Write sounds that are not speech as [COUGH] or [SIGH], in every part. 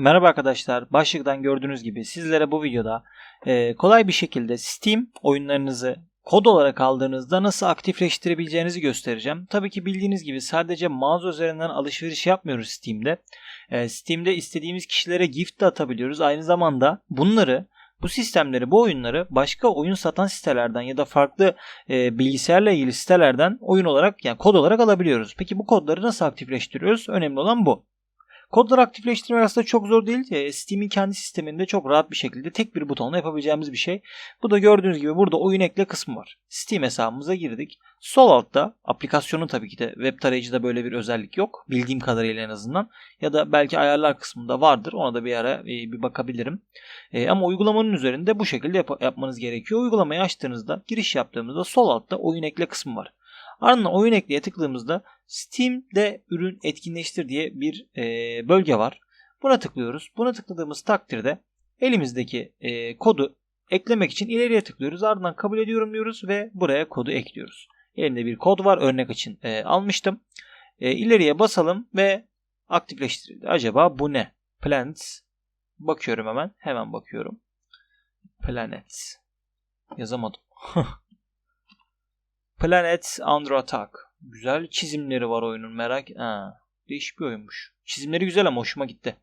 Merhaba arkadaşlar. Başlıktan gördüğünüz gibi sizlere bu videoda e, kolay bir şekilde Steam oyunlarınızı kod olarak aldığınızda nasıl aktifleştirebileceğinizi göstereceğim. Tabii ki bildiğiniz gibi sadece mağaza üzerinden alışveriş yapmıyoruz Steam'de. E, Steam'de istediğimiz kişilere gift de atabiliyoruz. Aynı zamanda bunları bu sistemleri, bu oyunları başka oyun satan sitelerden ya da farklı e, bilgisayarla ilgili sitelerden oyun olarak yani kod olarak alabiliyoruz. Peki bu kodları nasıl aktifleştiriyoruz? Önemli olan bu. Kodları aktifleştirmek aslında çok zor değil. E, Steam'in kendi sisteminde çok rahat bir şekilde tek bir butonla yapabileceğimiz bir şey. Bu da gördüğünüz gibi burada oyun ekle kısmı var. Steam hesabımıza girdik. Sol altta aplikasyonun tabii ki de web tarayıcıda böyle bir özellik yok. Bildiğim kadarıyla en azından. Ya da belki ayarlar kısmında vardır. Ona da bir ara e, bir bakabilirim. E, ama uygulamanın üzerinde bu şekilde yap- yapmanız gerekiyor. Uygulamayı açtığınızda giriş yaptığımızda sol altta oyun ekle kısmı var. Ardından oyun ekleye tıkladığımızda Steam'de ürün etkinleştir diye bir e, bölge var. Buna tıklıyoruz. Buna tıkladığımız takdirde elimizdeki e, kodu eklemek için ileriye tıklıyoruz. Ardından kabul ediyorum diyoruz ve buraya kodu ekliyoruz. Elimde bir kod var. Örnek için e, almıştım. E, ileriye basalım ve aktifleştirildi. Acaba bu ne? Plants. Bakıyorum hemen. Hemen bakıyorum. Planet. Yazamadım. [LAUGHS] Planet Under Attack. Güzel çizimleri var oyunun merak. Ha, değişik bir oyunmuş. Çizimleri güzel ama hoşuma gitti.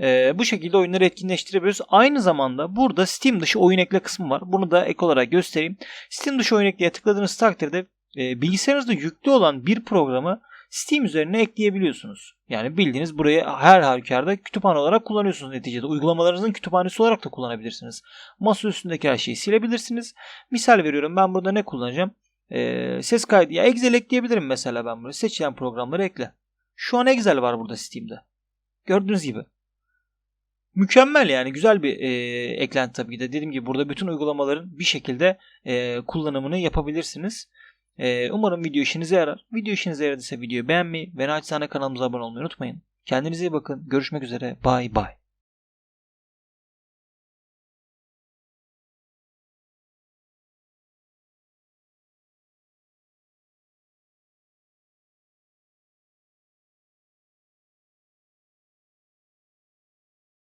Ee, bu şekilde oyunları etkinleştirebiliyoruz. Aynı zamanda burada Steam dışı oyun ekle kısmı var. Bunu da ek olarak göstereyim. Steam dışı oyun ekleye tıkladığınız takdirde e, bilgisayarınızda yüklü olan bir programı Steam üzerine ekleyebiliyorsunuz. Yani bildiğiniz burayı her halükarda kütüphane olarak kullanıyorsunuz neticede. Uygulamalarınızın kütüphanesi olarak da kullanabilirsiniz. Masa üstündeki her şeyi silebilirsiniz. Misal veriyorum ben burada ne kullanacağım? Ee, ses kaydı. Ya Excel ekleyebilirim mesela ben buraya. Seçilen programları ekle. Şu an Excel var burada Steam'de. Gördüğünüz gibi. Mükemmel yani güzel bir e, eklenti tabii ki de. Dediğim gibi burada bütün uygulamaların bir şekilde e, kullanımını yapabilirsiniz. E, umarım video işinize yarar. Video işinize yaradıysa videoyu beğenmeyi ve naçizane kanalımıza abone olmayı unutmayın. Kendinize iyi bakın. Görüşmek üzere. Bye bye.